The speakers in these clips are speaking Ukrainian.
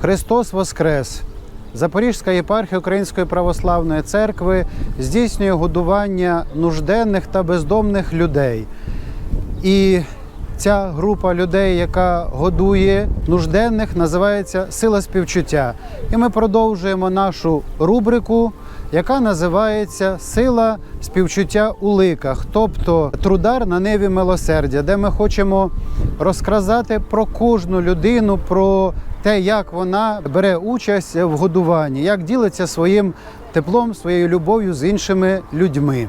Христос Воскрес! Запорізька єпархія Української православної церкви здійснює годування нужденних та бездомних людей. І ця група людей, яка годує нужденних, називається Сила співчуття. І ми продовжуємо нашу рубрику, яка називається Сила співчуття у ликах, тобто трудар на неві милосердя, де ми хочемо розказати про кожну людину, про те, як вона бере участь в годуванні, як ділиться своїм теплом, своєю любов'ю з іншими людьми.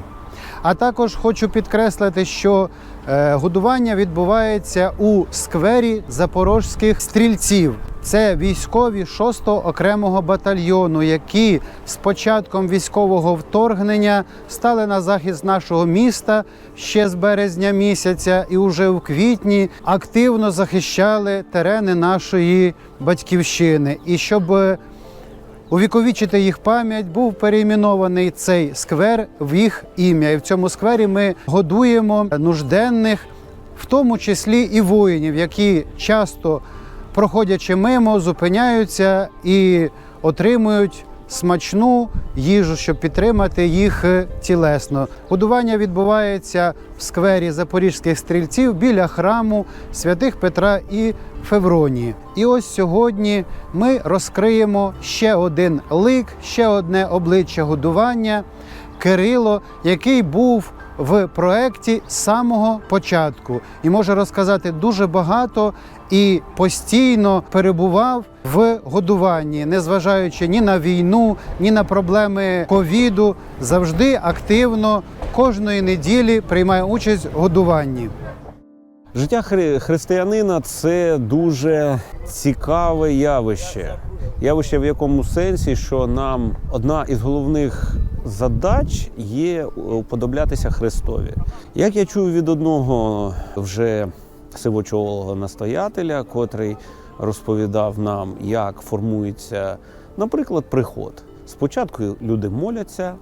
А також хочу підкреслити, що е, годування відбувається у сквері запорозьких стрільців. Це військові 6-го окремого батальйону, які з початком військового вторгнення стали на захист нашого міста ще з березня місяця, і вже в квітні активно захищали терени нашої батьківщини. І щоб е, увіковічити їх пам'ять, був перейменований цей сквер в їх ім'я. І в цьому сквері ми годуємо нужденних, в тому числі і воїнів, які часто, проходячи мимо, зупиняються і отримують смачну їжу, щоб підтримати їх е, тілесно. Годування відбувається в сквері запорізьких стрільців біля храму святих Петра і Февронії. І ось сьогодні ми розкриємо ще один лик, ще одне обличчя годування Кирило, який був в проєкті з самого початку і може розказати дуже багато і постійно перебував в годуванні, незважаючи ні на війну, ні на проблеми ковіду, завжди активно кожної неділі приймає участь в годуванні. Життя хри- християнина це дуже цікаве явище. Явище в якому сенсі, що нам одна із головних задач є уподоблятися Христові. Як я чув від одного вже сивочолого настоятеля, котрий розповідав нам, як формується, наприклад, приход. Спочатку люди моляться,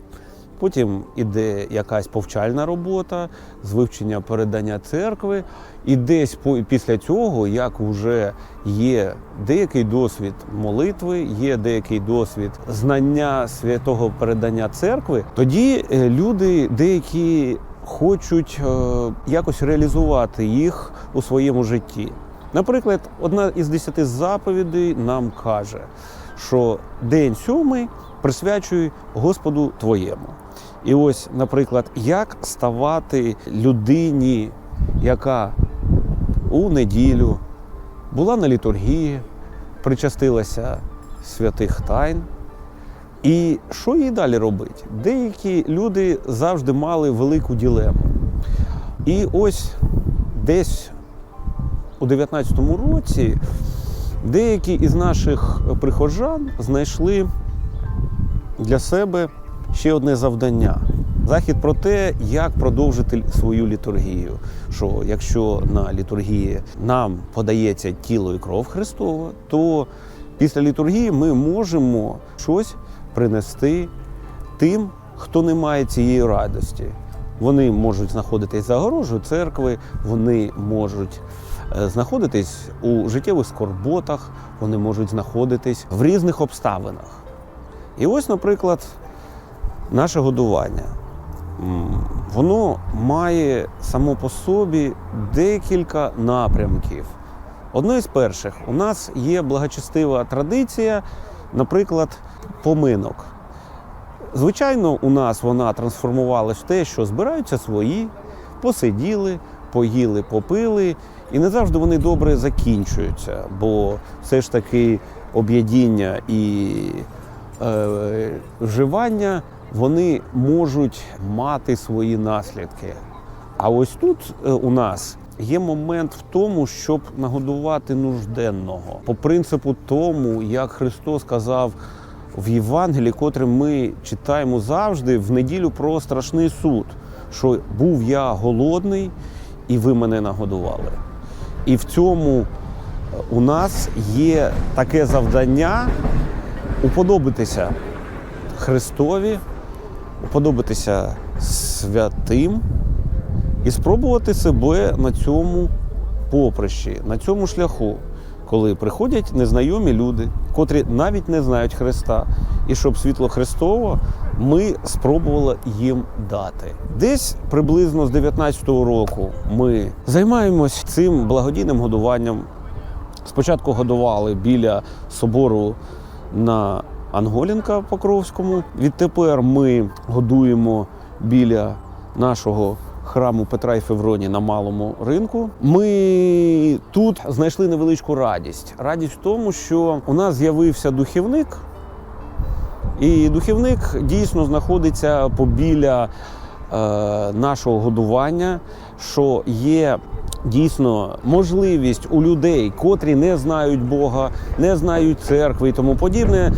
Потім іде якась повчальна робота з вивчення передання церкви, і десь після цього, як вже є деякий досвід молитви, є деякий досвід знання святого передання церкви, тоді е, люди деякі хочуть е, якось реалізувати їх у своєму житті. Наприклад, одна із десяти заповідей нам каже, що день сьомий присвячуй Господу твоєму. І ось, наприклад, як ставати людині, яка у неділю була на літургії, причастилася святих тайн. І що їй далі робити? Деякі люди завжди мали велику ділему. І ось десь у 19-му році деякі із наших прихожан знайшли для себе ще одне завдання. Захід про те, як продовжити свою літургію. Що якщо на літургії нам подається тіло і кров Христова, то після літургії ми можемо щось принести тим, хто не має цієї радості. Вони можуть знаходитись за огорожею церкви, вони можуть е, знаходитись у життєвих скорботах, вони можуть знаходитись в різних обставинах. І ось, наприклад, наше годування. Воно має само по собі декілька напрямків. Одно із перших, у нас є благочестива традиція, наприклад, поминок. Звичайно, у нас вона трансформувалась в те, що збираються свої, посиділи, поїли, попили, і не завжди вони добре закінчуються, бо все ж таки об'єднання і е, вживання вони можуть мати свої наслідки. А ось тут е, у нас є момент в тому, щоб нагодувати нужденного. По принципу тому, як Христос сказав в Євангелії, котре ми читаємо завжди в неділю про страшний суд, що був я голодний, і ви мене нагодували. І в цьому е, у нас є таке завдання уподобитися Христові, уподобатися святим і спробувати себе на цьому поприщі, на цьому шляху, коли приходять незнайомі люди, котрі навіть не знають Христа, і щоб світло Христово ми спробували їм дати. Десь приблизно з 19-го року ми займаємось цим благодійним годуванням. Спочатку годували біля собору на Анголінка Покровському. Відтепер ми годуємо біля нашого храму Петра і Февроні на малому ринку. Ми тут знайшли невеличку радість. Радість в тому, що у нас з'явився духівник, і духівник дійсно знаходиться побіля е, нашого годування, що є дійсно можливість у людей, котрі не знають Бога, не знають церкви і тому подібне,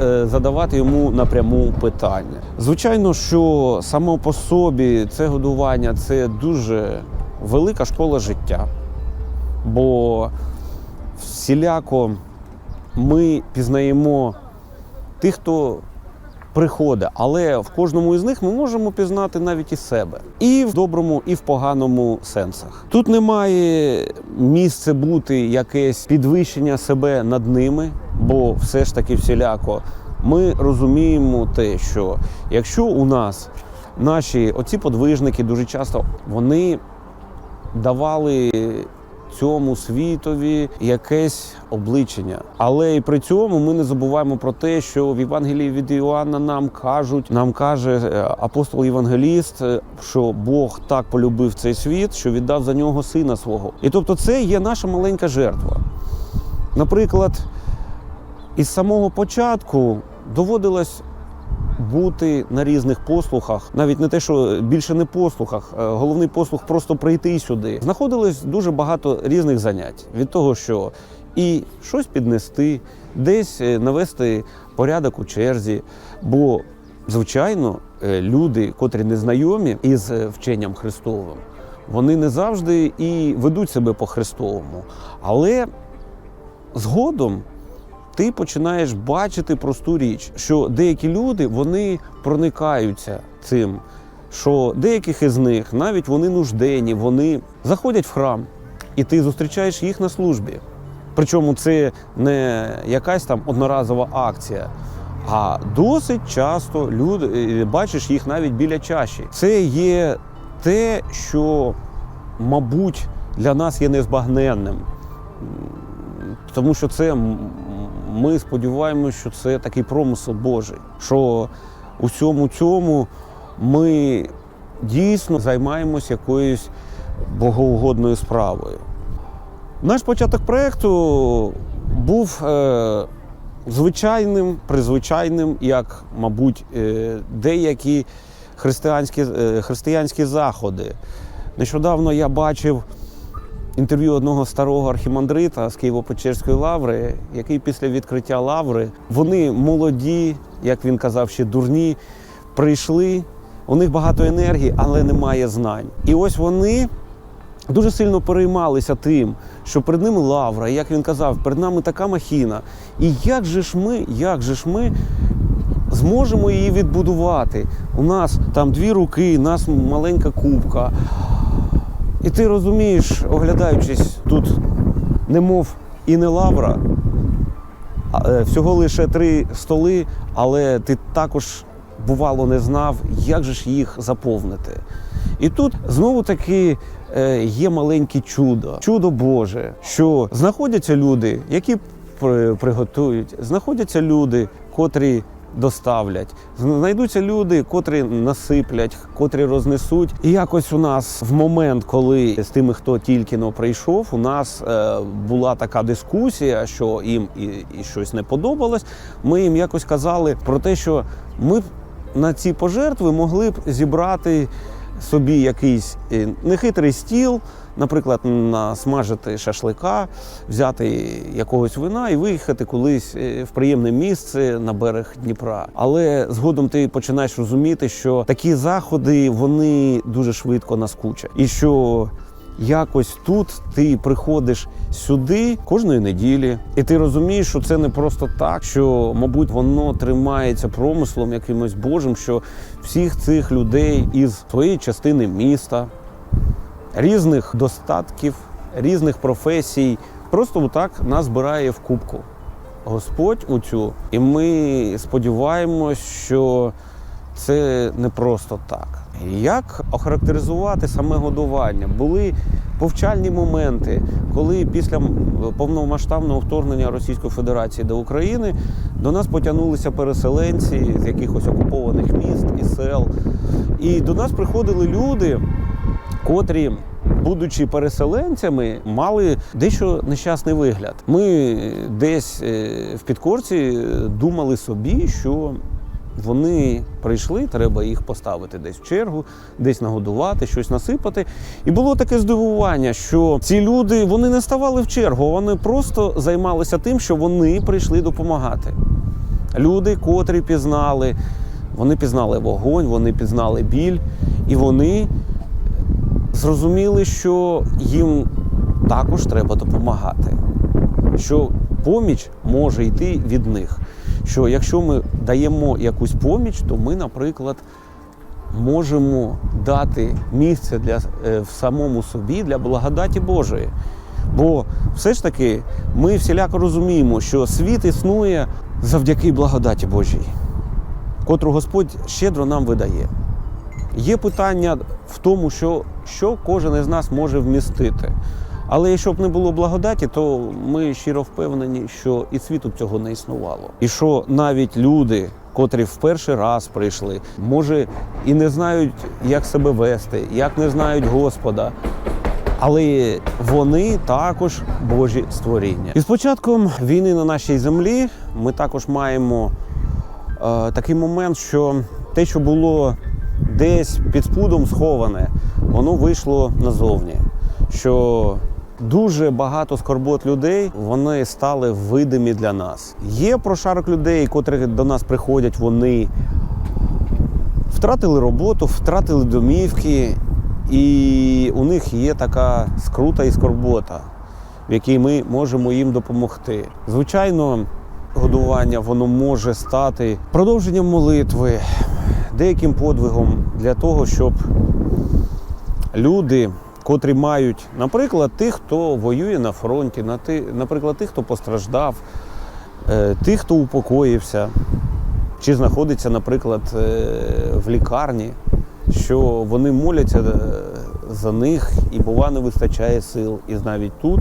е, задавати йому напряму питання. Звичайно, що само по собі це годування це дуже велика школа життя, бо всіляко ми пізнаємо тих, хто приходить, але в кожному із них ми можемо пізнати навіть і себе. І в доброму, і в поганому сенсах. Тут немає місце бути якесь підвищення себе над ними, бо все ж таки всіляко ми розуміємо те, що якщо у нас наші оці подвижники дуже часто вони давали цьому світові якесь обличення. Але і при цьому ми не забуваємо про те, що в Євангелії від Іоанна нам кажуть, нам каже е, апостол Євангеліст, е, що Бог так полюбив цей світ, що віддав за нього сина свого. І тобто, це є наша маленька жертва. Наприклад, із самого початку доводилось бути на різних послухах, навіть не те, що більше не послухах, е, головний послух просто прийти сюди. Знаходилось дуже багато різних занять від того, що і щось піднести, десь е, навести порядок у черзі. Бо, звичайно, е, люди, котрі не знайомі із вченням Христовим, вони не завжди і ведуть себе по Христовому. Але згодом ти починаєш бачити просту річ, що деякі люди вони проникаються цим, що деяких із них навіть вони нужденні, вони заходять в храм, і ти зустрічаєш їх на службі. Причому це не якась там одноразова акція. А досить часто люди е, бачиш їх навіть біля чаші. Це є те, що, мабуть, для нас є незбагненним. Тому що це ми сподіваємося, що це такий промисел Божий, що у всьому цьому ми дійсно займаємося якоюсь богоугодною справою. Наш початок проєкту був е, звичайним, призвичайним, як, мабуть, е, деякі християнські, е, християнські заходи. Нещодавно я бачив інтерв'ю одного старого архімандрита з Києво-Печерської лаври, який після відкриття лаври вони молоді, як він казав, ще дурні, прийшли. У них багато енергії, але немає знань. І ось вони дуже сильно переймалися тим, що перед ними лавра, і як він казав, перед нами така махіна. І як же ж ми, як же ж ми зможемо її відбудувати? У нас там дві руки, у нас маленька кубка. І ти розумієш, оглядаючись, тут немов і не лавра, е, всього лише три столи, але ти також бувало не знав, як же ж їх заповнити. І тут знову таки е, є маленьке чудо, чудо Боже, що знаходяться люди, які приготують, знаходяться люди, котрі доставлять, знайдуться люди, котрі насиплять, котрі рознесуть. І якось у нас в момент, коли з тими, хто тільки но прийшов, у нас е, була така дискусія, що їм і, і щось не подобалось. Ми їм якось казали про те, що ми б на ці пожертви могли б зібрати собі якийсь е, нехитрий стіл, наприклад, насмажити шашлика, взяти якогось вина і виїхати колись е, в приємне місце на берег Дніпра. Але згодом ти починаєш розуміти, що такі заходи вони дуже швидко наскучать. І що якось тут ти приходиш сюди кожної неділі, і ти розумієш, що це не просто так, що, мабуть, воно тримається промислом якимось Божим, що всіх цих людей із своєї частини міста, різних достатків, різних професій просто отак нас збирає в кубку. Господь у цю, і ми сподіваємось, що це не просто так. Як охарактеризувати саме годування? Були повчальні моменти, коли після повномасштабного вторгнення Російської Федерації до України до нас потягнулися переселенці з якихось окупованих міст і сел. І до нас приходили люди, котрі. Будучи переселенцями, мали дещо нещасний вигляд. Ми десь е, в підкорці думали собі, що вони прийшли, треба їх поставити десь в чергу, десь нагодувати, щось насипати. І було таке здивування, що ці люди вони не ставали в чергу, вони просто займалися тим, що вони прийшли допомагати. Люди, котрі пізнали, вони пізнали вогонь, вони пізнали біль, і вони зрозуміли, що їм також треба допомагати. Що поміч може йти від них. Що якщо ми даємо якусь поміч, то ми, наприклад, можемо дати місце для, е, в самому собі для благодаті Божої. Бо все ж таки ми всіляко розуміємо, що світ існує завдяки благодаті Божій, котру Господь щедро нам видає. Є питання в тому, що, що кожен із нас може вмістити. Але якщо б не було благодаті, то ми щиро впевнені, що і світу б цього не існувало. І що навіть люди, котрі в перший раз прийшли, може і не знають, як себе вести, як не знають Господа. Але вони також Божі створіння. І з початком війни на нашій землі ми також маємо е, такий момент, що те, що було десь під спудом сховане, воно вийшло назовні. Що дуже багато скорбот людей вони стали видимі для нас. Є прошарок людей, котрі до нас приходять, вони втратили роботу, втратили домівки, і у них є така скрута і скорбота, в якій ми можемо їм допомогти. Звичайно, годування воно може стати продовженням молитви, деяким подвигом для того, щоб люди, котрі мають, наприклад, тих, хто воює на фронті, на ти- наприклад, тих, хто постраждав, е, тих, хто упокоївся, чи знаходиться, наприклад, е, в лікарні, що вони моляться е, за них і, бува, не вистачає сил. І навіть тут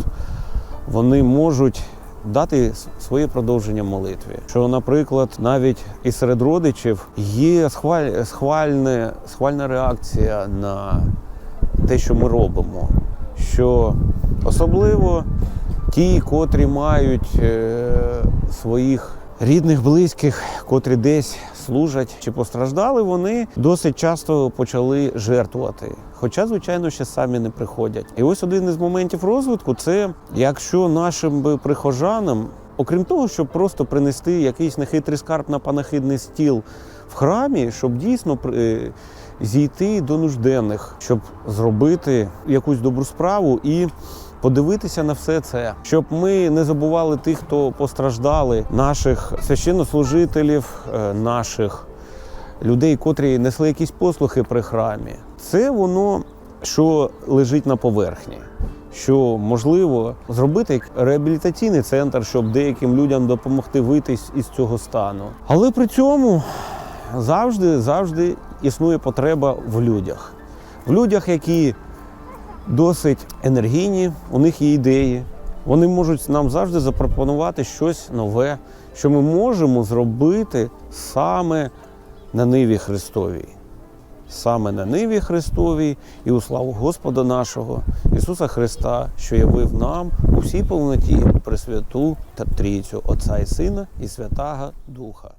вони можуть дати своє продовження молитві. Що, наприклад, навіть і серед родичів є схваль, схвальне, схвальна реакція на те, що ми робимо. Що особливо ті, котрі мають е, своїх рідних, близьких, котрі десь служать чи постраждали, вони досить часто почали жертвувати. Хоча, звичайно, ще самі не приходять. І ось один із моментів розвитку це якщо нашим би прихожанам, окрім того, щоб просто принести якийсь нехитрий скарб на панахидний стіл в храмі, щоб дійсно е, зійти до нужденних, щоб зробити якусь добру справу і подивитися на все це, щоб ми не забували тих, хто постраждали, наших священнослужителів, е, наших людей, котрі несли якісь послухи при храмі. Це воно, що лежить на поверхні. Що можливо зробити як реабілітаційний центр, щоб деяким людям допомогти вийти із цього стану. Але при цьому завжди, завжди існує потреба в людях. В людях, які досить енергійні, у них є ідеї. Вони можуть нам завжди запропонувати щось нове, що ми можемо зробити саме на ниві Христовій. Саме на ниві Христовій і у славу Господа нашого Ісуса Христа, що явив нам у всій повноті Пресвяту та Трійцю Отця і Сина і Святага Духа.